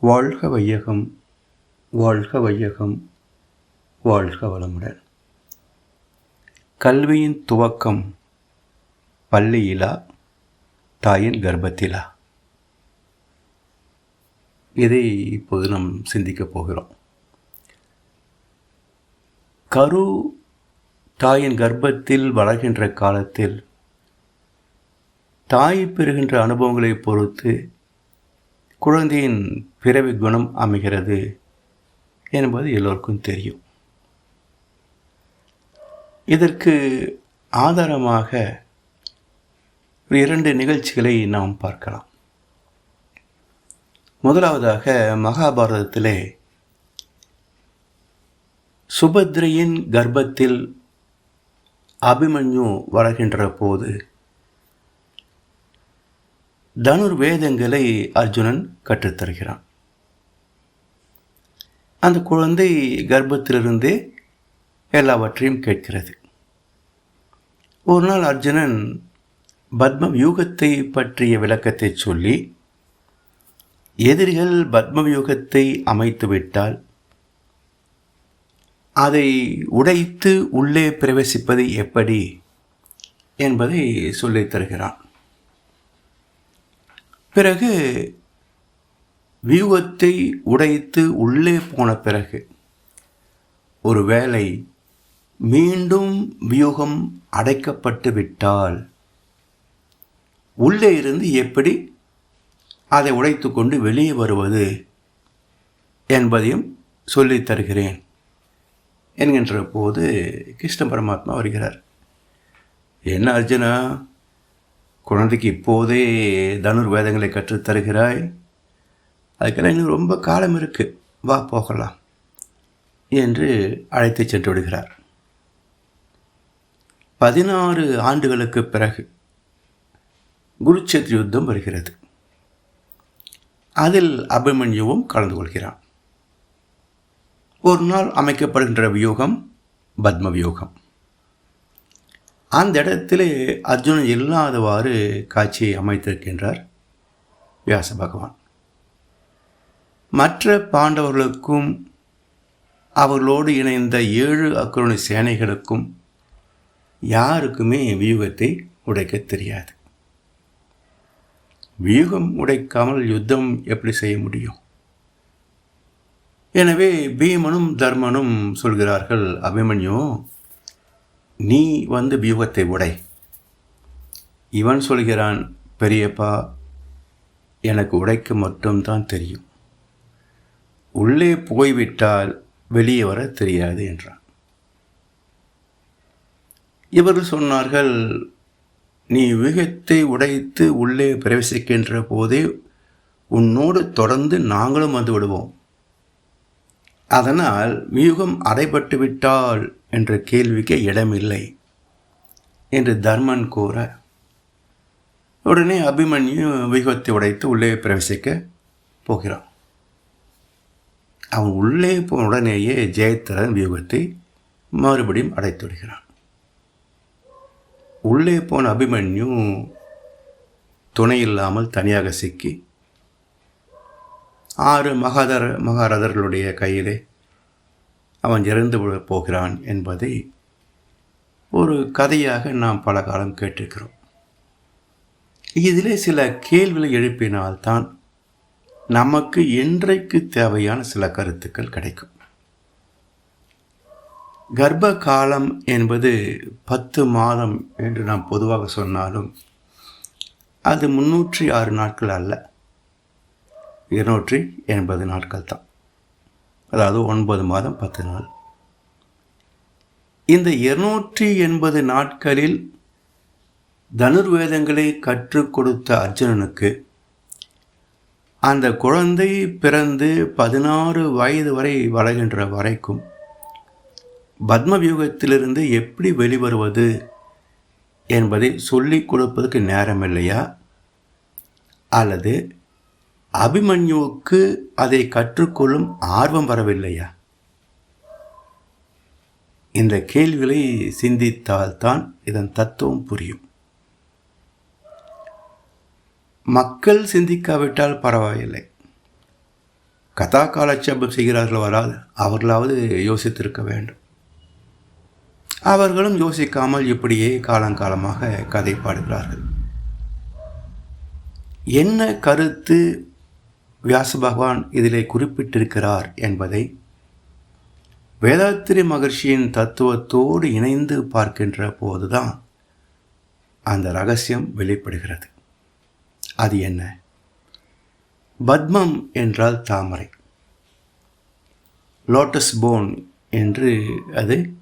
வாழ்க வையகம் வாழ்க வையகம் வாழ்க வளமுடன். கல்வியின் துவக்கம் பள்ளியிலா தாயின் கர்ப்பத்திலா? இதை இப்போது நாம் சிந்திக்கப் போகிறோம். கரு தாயின் கர்ப்பத்தில் வளர்கின்ற காலத்தில் தாய் பெறுகின்ற அனுபவங்களை பொறுத்து குழந்தையின் பிறவி குணம் அமைகிறது என்பது எல்லோருக்கும் தெரியும். இதற்கு ஆதாரமாக இரண்டு நிகழ்ச்சிகளை நாம் பார்க்கலாம். முதலாவதாக மகாபாரதத்திலே சுபத்ரையின் கர்ப்பத்தில் அபிமன்யு வளர்கின்ற போது தனுர் வேதங்களை அர்ஜுனன் கற்றுத்தருகிறான். அந்த குழந்தை கர்ப்பத்திலிருந்தே எல்லாவற்றையும் கேட்கிறது. ஒரு நாள் அர்ஜுனன் பத்ம வியூகத்தை பற்றிய விளக்கத்தை சொல்லி எதிரிகள் பத்ம வியூகத்தை அமைத்துவிட்டால் அதை உடைத்து உள்ளே பிரவேசிப்பது எப்படி என்பதை சொல்லித் தருகிறான் பிறகு வியூகத்தை உடைத்து உள்ளே போன பிறகு ஒரு வேளை மீண்டும் வியூகம் அடைக்கப்பட்டு விட்டால் உள்ளே இருந்து எப்படி அதை உடைத்து கொண்டு வெளியே வருவது என்பதையும் சொல்லித் தருகிறேன் என்கின்ற போது கிருஷ்ண பரமாத்மா வருகிறார். என்ன அர்ஜுனா? குழந்தைக்கு இப்போதே தனுர் வேதங்களை கற்றுத் தருகிறாய். அதுக்கெல்லாம் இன்னும் ரொம்ப காலம் இருக்குது வா போகலாம் என்று அழைத்து சென்று விடுகிறார். பதினாறு ஆண்டுகளுக்கு பிறகு குருச்சேத்ரி யுத்தம் வருகிறது. அதில் அபிமன்யுவும் கலந்து கொள்கிறான். ஒரு நாள் அமைக்கப்படுகின்ற வியூகம் பத்ம வியூகம். அந்த இடத்திலே அர்ஜுனன் இல்லாதவாறு காட்சியை அமைத்திருக்கின்றார் வியாச பகவான். மற்ற பாண்டவர்களுக்கும் அவர்களோடு இணைந்த ஏழு அக்ரோணி சேனைகளுக்கும் யாருக்குமே வியூகத்தை உடைக்க தெரியாது. வியூகம் உடைக்காமல் யுத்தம் எப்படி செய்ய முடியும்? எனவே பீமனும் தர்மனும் சொல்கிறார்கள் அபிமன்யு நீ வந்து வியூகத்தை உடை. இவன் சொல்கிறான் பெரியப்பா எனக்கு உடைக்க மட்டும்தான் தெரியும். உள்ளே போய்விட்டால் வெளியே வர தெரியாது என்றான். இவர்கள் சொன்னார்கள் நீ வியூகத்தை உடைத்து உள்ளே பிரவேசிக்கின்ற போதே உன்னோடு தொடர்ந்து நாங்களும் வந்து விடுவோம். அதனால் வியூகம் அடைபட்டு விட்டால் என்ற கேள்விக்கு இடமில்லை என்று தர்மன் கூற உடனே அபிமன்யு வியூகத்தை உடைத்து உள்ளே பிரவேசிக்க போகிறான். அவன் உள்ளே போன உடனேயே ஜெயத்திரன் வியூகத்தை மறுபடியும் அடைத்து விடுகிறான். உள்ளே போன அபிமன்யு துணை இல்லாமல் தனியாக சிக்கி ஆறு மகாதர மகாரதர்களுடைய கையிலே அவன் இறந்து போகிறான் என்பதை ஒரு கதையாக நாம் பல காலம் கேட்டிருக்கிறோம். இதிலே சில கேள்விகளை எழுப்பினால்தான் நமக்கு என்றைக்கு தேவையான சில கருத்துக்கள் கிடைக்கும். கர்ப்ப காலம் என்பது பத்து மாதம் என்று நாம் பொதுவாக சொன்னாலும் அது முன்னூற்றி ஆறு நாட்கள் அல்ல. இருநூற்றி எண்பது நாட்கள் தான். அதாவது ஒன்பது மாதம் பத்து நாள். இந்த இருநூற்றி எண்பது நாட்களில் தனுர்வேதங்களை கற்றுக் கொடுத்த அர்ஜுனனுக்கு அந்த குழந்தை பிறந்து பதினாறு வயது வரை வளர்கின்ற வரைக்கும் பத்மவியூகத்திலிருந்து எப்படி வெளிவருவது என்பதை சொல்லிக் கொடுப்பதற்கு நேரம் இல்லையா அல்லது அபிமன்யுவுக்கு அதை கற்றுக்கொள்ளும் ஆர்வம் வரவில்லையா? இந்த கேள்விகளை சிந்தித்தால்தான் இதன் தத்துவம் புரியும். மக்கள் சிந்திக்காவிட்டால் பரவாயில்லை. கதா காலட்சேபம் செய்கிறார்கள் வராது அவர்களாவது யோசித்திருக்க வேண்டும். அவர்களும் யோசிக்காமல் இப்படியே காலங்காலமாக கதை பாடுகிறார்கள். என்ன கருத்து வியாச பகவான் இதிலே குறிப்பிட்டிருக்கிறார் என்பதை வேதாத்திரி மகர்ஷியின் தத்துவத்தோடு இணைந்து பார்க்கின்ற போதுதான் அந்த ரகசியம் வெளிப்படுகிறது. அது என்ன? பத்மம் என்றால் தாமரை. லோட்டஸ் போன் என்று அது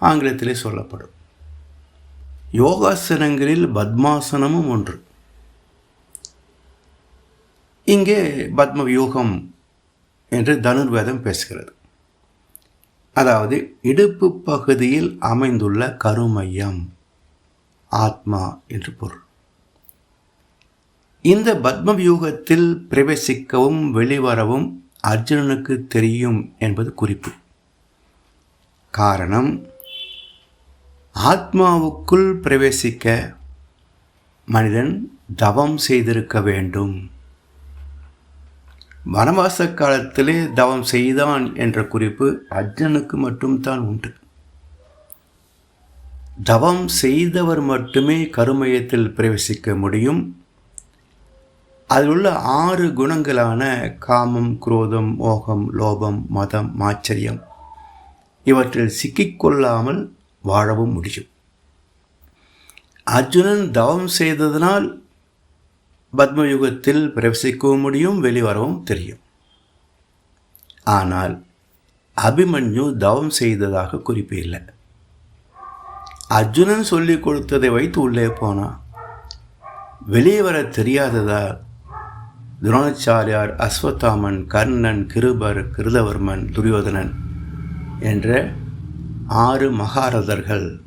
ஆங்கிலத்திலே சொல்லப்படும். யோகாசனங்களில் பத்மாசனமும் ஒன்று. இங்கே பத்ம வியூகம் என்று தனுர்வேதம் பேசுகிறது. அதாவது இடுப்பு பகுதியில் அமைந்துள்ள கருமையம் ஆத்மா என்று பொருள். இந்த பத்ம வியூகத்தில் பிரவேசிக்கவும் வெளிவரவும் அர்ஜுனனுக்கு தெரியும் என்பது குறிப்பு. காரணம் ஆத்மாவுக்குள் பிரவேசிக்க மனிதன் தவம் செய்திருக்க வேண்டும். வனவாச காலத்திலே தவம் செய்தான் என்ற குறிப்பு அர்ஜுனுக்கு மட்டும்தான் உண்டு. தவம் செய்தவர் மட்டுமே கருமயத்தில் பிரவேசிக்க முடியும். அதில் உள்ள ஆறு குணங்களான காமம் குரோதம் மோகம் லோபம் மதம் மாச்சரியம் இவற்றில் சிக்கிக்கொள்ளாமல் வாழவும் முடியும். அர்ஜுனன் தவம் செய்ததனால் பத்மயுகத்தில் பிரவேசிக்கவும் முடியும் வெளிவரவும் தெரியும். ஆனால் அபிமன்யு தவம் செய்ததாக குறிப்பு இல்லை. அர்ஜுனன் சொல்லி கொடுத்ததை வைத்து உள்ளே போனான் வெளியே வர தெரியாததால் துரோணாச்சாரியார் அஸ்வத்தாமன் கர்ணன் கிருபர் கிருதவர்மன் துரியோதனன் என்ற ஆறு மகாரதர்கள்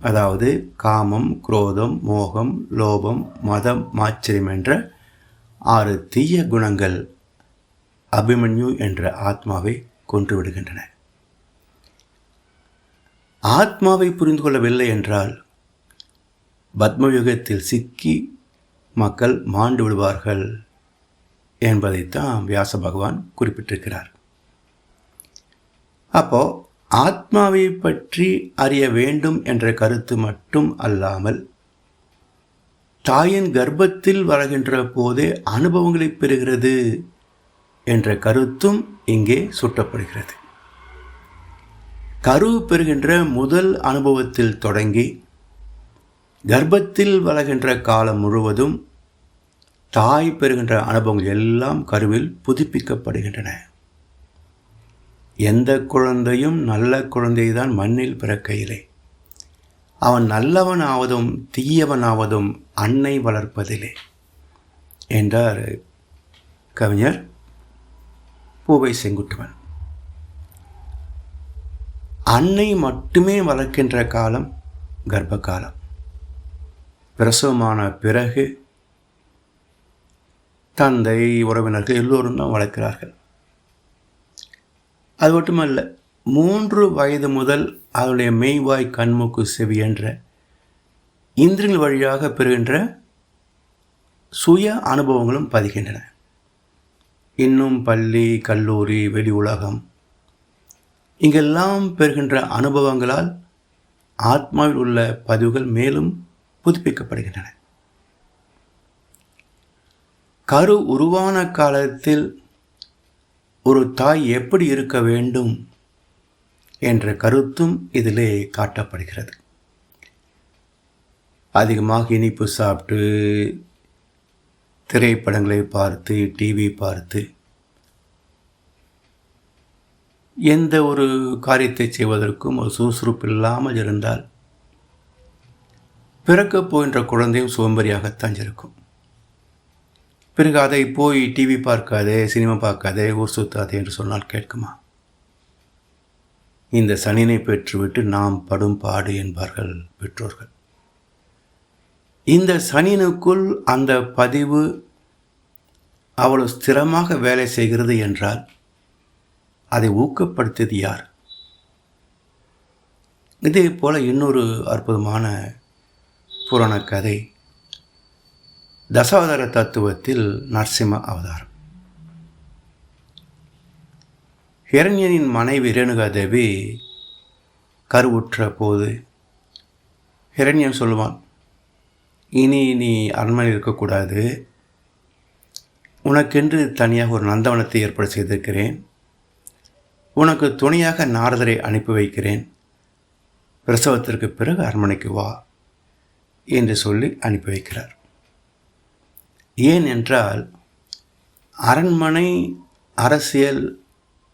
அதாவது காமம் குரோதம் மோகம் லோபம் மதம் மாச்சரியம் என்ற ஆறு தீய குணங்கள் அபிமன்யு என்ற ஆத்மாவை கொன்றுவிடுகின்றன. ஆத்மாவை புரிந்து கொள்ளவில்லை என்றால் பத்மயுகத்தில் சிக்கி மக்கள் மாண்டு விடுவார்கள் என்பதைத்தான் வியாச பகவான் குறிப்பிட்டிருக்கிறார். அப்போது ஆத்மாவை பற்றி அறிய வேண்டும் என்ற கருத்து மட்டும் அல்லாமல் தாயின் கர்ப்பத்தில் வருகின்ற போதே அனுபவங்களை பெறுகிறது என்ற கருத்தும் இங்கே சுட்டப்படுகிறது. கரு பெறுகின்ற முதல் அனுபவத்தில் தொடங்கி கர்ப்பத்தில் வளர்கின்ற காலம் முழுவதும் தாய் பெறுகின்ற அனுபவங்கள் எல்லாம் கருவில் புதுப்பிக்கப்படுகின்றன. எந்த குழந்தையும் நல்ல குழந்தை தான் மண்ணில் பிறக்கையிலே. அவன் நல்லவன் ஆவதும் அன்னை வளர்ப்பதிலே. என்றார் கவிஞர் பூவை செங்குட்டுவன். அன்னை மட்டுமே வளர்க்கின்ற காலம் கர்ப்ப காலம் பிரசவமான பிறகு தந்தை உறவினர்கள் எல்லோரும் தான் வளர்க்கிறார்கள். அது மட்டுமல்ல மூன்று வயது முதல் அதனுடைய மெய்வாய் கண்மூக்கு செவி என்ற இந்திரங்கள் வழியாக பெறுகின்ற சுய அனுபவங்களும் பதிகின்றன. இன்னும் பள்ளி கல்லூரி வெளி உலகம் இங்கெல்லாம் பெறுகின்ற அனுபவங்களால் ஆத்மாவில் உள்ள பதிவுகள் மேலும் புதுப்பிக்கப்படுகின்றன. கரு உருவான காலத்தில் ஒரு தாய் எப்படி இருக்க வேண்டும் என்ற கருத்தும் இதிலே காட்டப்படுகிறது. அதிகமாக இனிப்பு சாப்பிட்டு திரைப்படங்களை பார்த்து டிவி பார்த்து எந்த ஒரு காரியத்தை செய்வதற்கும் ஒரு சுறுசுறுப்பு இல்லாமல் இருந்தால் பிறக்கப் போகின்ற குழந்தையும் சோம்பரியாகத்தான் இருக்கும். பிறகு அதை போய் டிவி பார்க்காதே சினிமா பார்க்காதே ஊர் சுத்தாதே என்று சொன்னால் கேட்குமா? இந்த சனினை பெற்றுவிட்டு நாம் படும் பாடு என்பார்கள் பெற்றோர்கள். இந்த சனினுக்குள் அந்த பதிவு அவ்வளவு ஸ்திரமாக வேலை செய்கிறது என்றால் அதை ஊக்கப்படுத்தியது யார்? இதே போல் இன்னொரு அற்புதமான புராண கதை தசாவதார தத்துவத்தில் நரசிம்ம அவதாரம். ஹிரண்யனின் மனைவி ரேணுகாதேவி கருவுற்ற போது ஹிரண்யன் சொல்லுவான் இனி நீ அரண்மனை இருக்கக்கூடாது. உனக்கென்று தனியாக ஒரு நந்தவனத்தை ஏற்பாடு செய்திருக்கிறேன். உனக்கு துணையாக நாரதரை அனுப்பி வைக்கிறேன். பிரசவத்திற்கு பிறகு அரண்மனைக்கு வா என்று சொல்லி அனுப்பி வைக்கிறார். ஏன் என்றால் அரண்மனை அரசியல்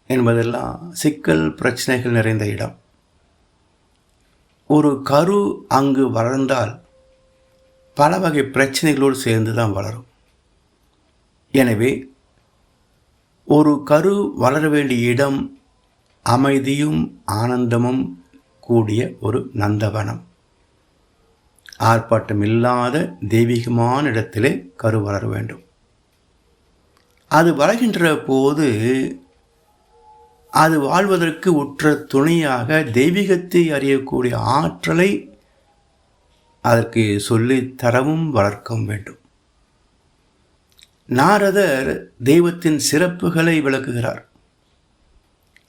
என்பதெல்லாம் சிக்கல் பிரச்சனைகள் நிறைந்த இடம். ஒரு கரு அங்கு வளர்ந்தால் பல வகை பிரச்சனைகளோடு சேர்ந்து தான் வளரும். எனவே ஒரு கரு வளர வேண்டிய இடம் அமைதியும் ஆனந்தமும் கூடிய ஒரு நந்தவனம். ஆர்ப்பாட்டம் இல்லாத தெய்வீகமான இடத்திலே கரு வளர வேண்டும். அது வளர்கின்ற போது அது வாழ்வதற்கு உற்ற துணையாக தெய்வீகத்தை அறியக்கூடிய ஆற்றலை அதற்கு சொல்லி தரவும் வளர்க்கவும் வேண்டும். நாரதர் தெய்வத்தின் சிறப்புகளை விளக்குகிறார்.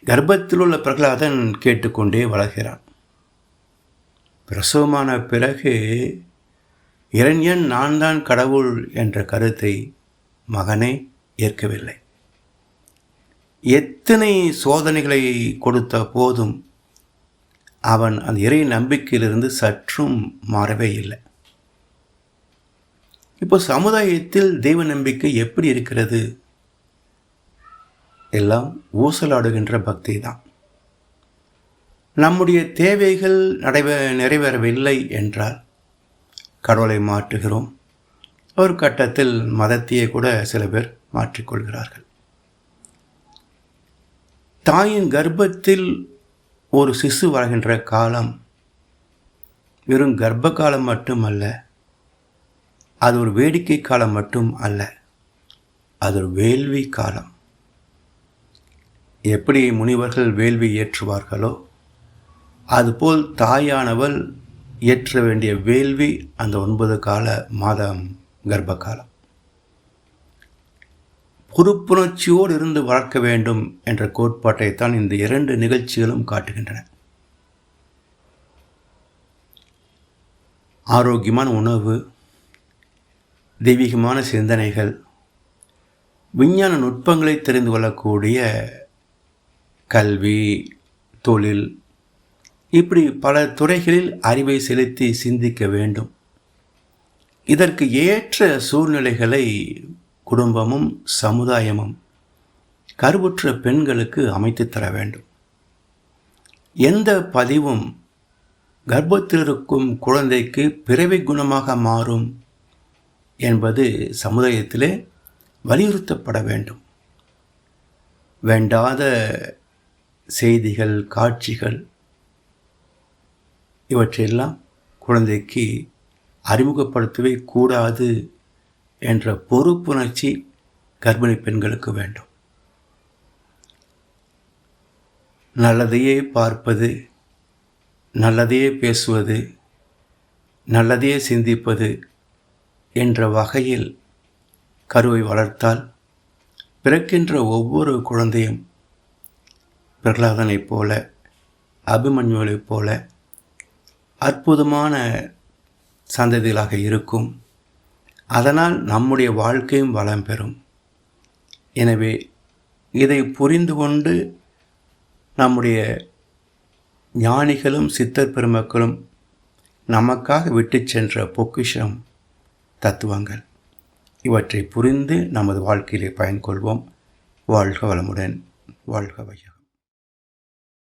கர்ப்பத்தில் உள்ள பிரகலாதன் கேட்டுக்கொண்டே வளர்கிறான். பிரசவமான பிறகு இரண்யன் நான் தான் கடவுள் என்ற கருத்தை மகனே ஏற்கவில்லை. எத்தனை சோதனைகளை கொடுத்த போதும் அவன் அந்த இறை நம்பிக்கையிலிருந்து சற்றும் மாறவே இல்லை. இப்போ சமுதாயத்தில் தெய்வ நம்பிக்கை எப்படி இருக்கிறது? எல்லாம் ஊசலாடுகின்ற பக்தி தான் நம்முடைய தேவைகள் நடைபெ நிறைவேறவில்லை என்றால் கடவுளை மாற்றுகிறோம். ஒரு கட்டத்தில் மதத்தையே கூட சில பேர் மாற்றிக்கொள்கிறார்கள். தாயின் கர்ப்பத்தில் ஒரு சிசு வளர்கின்ற காலம் வெறும் கர்ப்ப காலம் மட்டுமல்ல அது ஒரு வேடிக்கை காலம் மட்டும் அல்ல அது ஒரு வேள்வி காலம். எப்படி முனிவர்கள் வேள்வி ஏற்றுவார்களோ அதுபோல் தாயானவள் ஏற்ற வேண்டிய வேள்வி அந்த ஒன்பது கால மாதம் கர்ப்ப காலம் பொறுப்புணர்ச்சியோடு இருந்து வளர்க்க வேண்டும் என்ற கோட்பாட்டைத்தான் இந்த இரண்டு நிகழ்ச்சிகளும் காட்டுகின்றன. ஆரோக்கியமான உணவு தெய்வீகமான சிந்தனைகள் விஞ்ஞான நுட்பங்களை தெரிந்து கொள்ளக்கூடிய கல்வி தொழில் இப்படி பல துறைகளில் அறிவை செலுத்தி சிந்திக்க வேண்டும். இதற்கு ஏற்ற சூழ்நிலைகளை குடும்பமும் சமுதாயமும் கருவுற்ற பெண்களுக்கு அமைத்து தர வேண்டும். எந்த பதிவும் கர்ப்பத்தில் இருக்கும் குழந்தைக்கு பிறவி குணமாக மாறும் என்பது சமுதாயத்திலே வலியுறுத்தப்பட வேண்டும். வேண்டாத செய்திகள் காட்சிகள் இவற்றையெல்லாம் குழந்தைக்கு அறிமுகப்படுத்தவே கூடாது என்ற பொறுப்புணர்ச்சி கர்ப்பிணி பெண்களுக்கு வேண்டும். நல்லதையே பார்ப்பது நல்லதையே பேசுவது நல்லதையே சிந்திப்பது என்ற வகையில் கருவை வளர்த்தால் பிறக்கின்ற ஒவ்வொரு குழந்தையும் பிரகலாதனைப் போல அபிமன்யுவைப் போல அற்புதமான சந்ததிகளாக இருக்கும். அதனால் நம்முடைய வாழ்க்கையும் வளம் பெறும். எனவே இதை புரிந்து கொண்டு நம்முடைய ஞானிகளும் சித்தர் பெருமக்களும் நமக்காக விட்டு சென்ற பொக்கிஷம் தத்துவங்கள். இவற்றை புரிந்து நமது வாழ்க்கையிலே பயன்கொள்வோம் வாழ்க வளமுடன். வாழ்க வையா.